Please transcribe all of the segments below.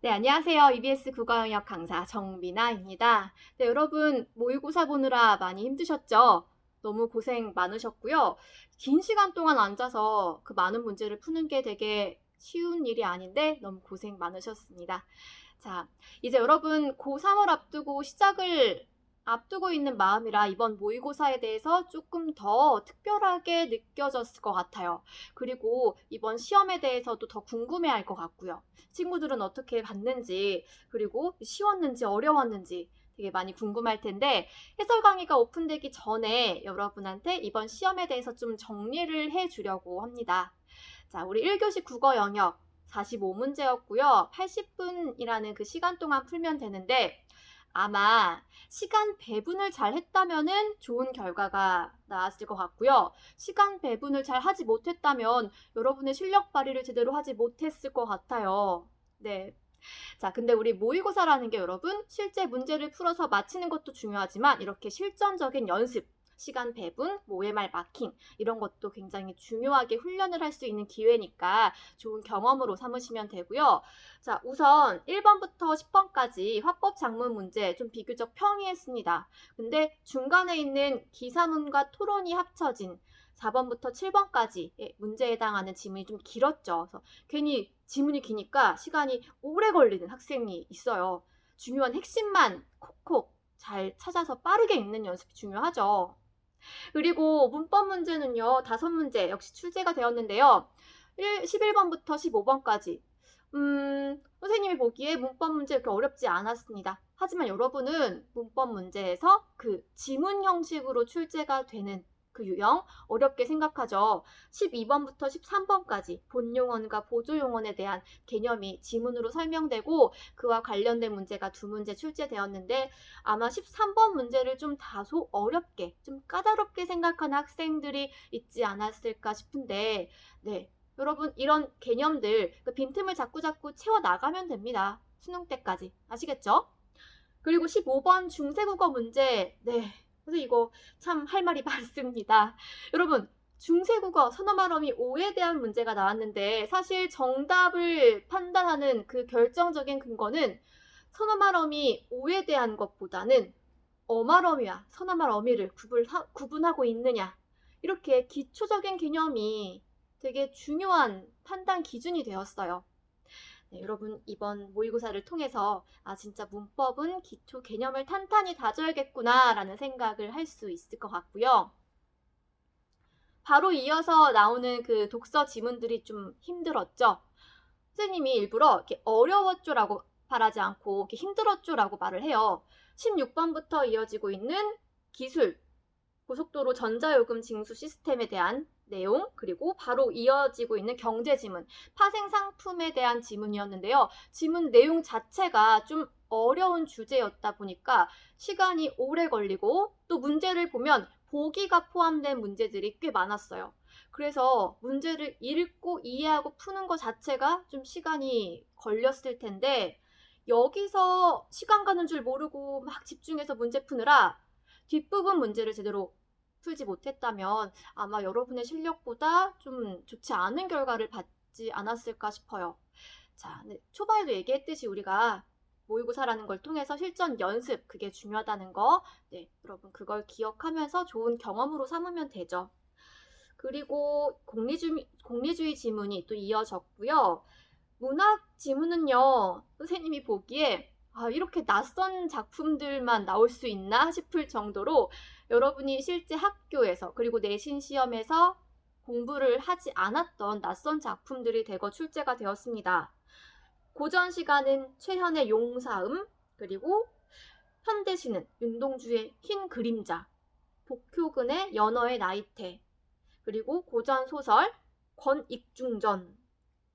네, 안녕하세요. EBS 국어 영역 강사 정미나입니다. 네, 여러분 모의고사 보느라 많이 힘드셨죠? 너무 고생 많으셨고요. 긴 시간 동안 앉아서 그 많은 문제를 푸는 게 되게 쉬운 일이 아닌데 너무 고생 많으셨습니다. 자, 이제 여러분 고3을 앞두고 시작을 앞두고 있는 마음이라 이번 모의고사에 대해서 조금 더 특별하게 느껴졌을 것 같아요. 그리고 이번 시험에 대해서도 더 궁금해 할 것 같고요. 친구들은 어떻게 봤는지, 그리고 쉬웠는지 어려웠는지 되게 많이 궁금할 텐데, 해설 강의가 오픈되기 전에 여러분한테 이번 시험에 대해서 좀 정리를 해 주려고 합니다. 자, 우리 1교시 국어 영역 45문제였고요. 80분이라는 그 시간 동안 풀면 되는데, 아마 시간 배분을 잘 했다면은 좋은 결과가 나왔을 것 같고요. 시간 배분을 잘 하지 못했다면 여러분의 실력 발휘를 제대로 하지 못했을 것 같아요. 네. 자, 근데 우리 모의고사라는 게 여러분 실제 문제를 풀어서 맞히는 것도 중요하지만 이렇게 실전적인 연습, 시간 배분, 뭐 OMR 마킹 이런 것도 굉장히 중요하게 훈련을 할 수 있는 기회니까 좋은 경험으로 삼으시면 되고요. 자, 우선 1번부터 10번까지 화법 작문 문제 좀 비교적 평이했습니다. 근데 중간에 있는 기사문과 토론이 합쳐진 4번부터 7번까지 문제에 해당하는 지문이 좀 길었죠. 그래서 괜히 지문이 기니까 시간이 오래 걸리는 학생이 있어요. 중요한 핵심만 콕콕 잘 찾아서 빠르게 읽는 연습이 중요하죠. 그리고 문법 문제는요, 다섯 문제 역시 출제가 되었는데요. 1, 11번부터 15번까지. 음, 선생님이 보기에 문법 문제 그렇게 어렵지 않았습니다. 하지만 여러분은 문법 문제에서 그 지문 형식으로 출제가 되는 그 유형 어렵게 생각하죠. 12번부터 13번까지 본용언과 보조용언에 대한 개념이 지문으로 설명되고 그와 관련된 문제가 두 문제 출제되었는데 아마 13번 문제를 좀 다소 어렵게 좀 까다롭게 생각하는 학생들이 있지 않았을까 싶은데 네 여러분 이런 개념들 그 빈틈을 자꾸자꾸 채워 나가면 됩니다. 수능 때까지 아시겠죠? 그리고 15번 중세국어 문제 네 그래서 이거 참 할 말이 많습니다. 여러분, 중세국어 선어말어미 5에 대한 문제가 나왔는데 사실 정답을 판단하는 그 결정적인 근거는 선어말어미 5에 대한 것보다는 어말어미와 선어말어미를 구분하고 있느냐 이렇게 기초적인 개념이 되게 중요한 판단 기준이 되었어요. 네, 여러분 이번 모의고사를 통해서 아 진짜 문법은 기초 개념을 탄탄히 다져야겠구나라는 생각을 할 수 있을 것 같고요. 바로 이어서 나오는 그 독서 지문들이 좀 힘들었죠. 선생님이 일부러 이렇게 어려웠죠라고 말하지 않고 이렇게 힘들었죠라고 말을 해요. 16번부터 이어지고 있는 기술, 고속도로 전자요금 징수 시스템에 대한 내용 그리고 바로 이어지고 있는 경제 지문, 파생 상품에 대한 지문이었는데요. 지문 내용 자체가 좀 어려운 주제였다 보니까 시간이 오래 걸리고 또 문제를 보면 보기가 포함된 문제들이 꽤 많았어요. 그래서 문제를 읽고 이해하고 푸는 것 자체가 좀 시간이 걸렸을 텐데 여기서 시간 가는 줄 모르고 막 집중해서 문제 푸느라 뒷부분 문제를 제대로 풀지 못했다면 아마 여러분의 실력보다 좀 좋지 않은 결과를 받지 않았을까 싶어요. 자, 네, 초반에도 얘기했듯이 우리가 모의고사라는 걸 통해서 실전 연습, 그게 중요하다는 거, 네, 여러분 그걸 기억하면서 좋은 경험으로 삼으면 되죠. 그리고 공리주의, 공리주의 지문이 또 이어졌고요. 문학 지문은요, 선생님이 보기에 아, 이렇게 낯선 작품들만 나올 수 있나 싶을 정도로 여러분이 실제 학교에서 그리고 내신 시험에서 공부를 하지 않았던 낯선 작품들이 대거 출제가 되었습니다. 고전 시간은 최현의 용사음, 그리고 현대시는 윤동주의 흰 그림자, 복효근의 연어의 나이테, 그리고 고전 소설 권익중전,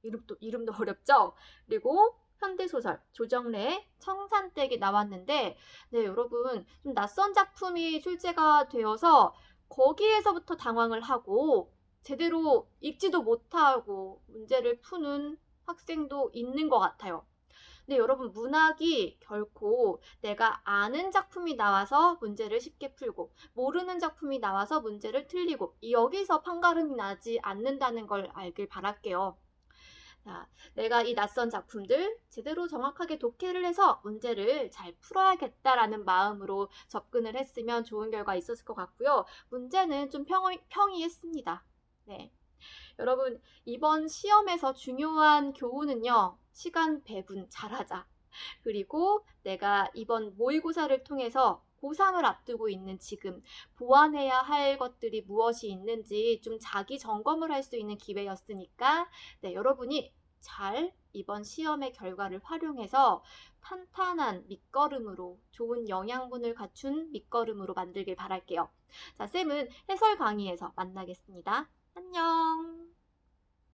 이름도, 이름도 어렵죠? 그리고 현대소설 조정래의 청산댁이 나왔는데 네 여러분 좀 낯선 작품이 출제가 되어서 거기에서부터 당황을 하고 제대로 읽지도 못하고 문제를 푸는 학생도 있는 것 같아요. 근데 여러분 문학이 결코 내가 아는 작품이 나와서 문제를 쉽게 풀고 모르는 작품이 나와서 문제를 틀리고 여기서 판가름이 나지 않는다는 걸 알길 바랄게요. 자, 내가 이 낯선 작품들 제대로 정확하게 독해를 해서 문제를 잘 풀어야겠다라는 마음으로 접근을 했으면 좋은 결과 있었을 것 같고요. 문제는 좀 평이, 평이했습니다. 네. 여러분, 이번 시험에서 중요한 교훈은요, 시간 배분 잘하자. 그리고 내가 이번 모의고사를 통해서 고3을 앞두고 있는 지금 보완해야 할 것들이 무엇이 있는지 좀 자기 점검을 할 수 있는 기회였으니까 네, 여러분이 잘 이번 시험의 결과를 활용해서 탄탄한 밑거름으로 좋은 영양분을 갖춘 밑거름으로 만들길 바랄게요. 자, 쌤은 해설 강의에서 만나겠습니다. 안녕.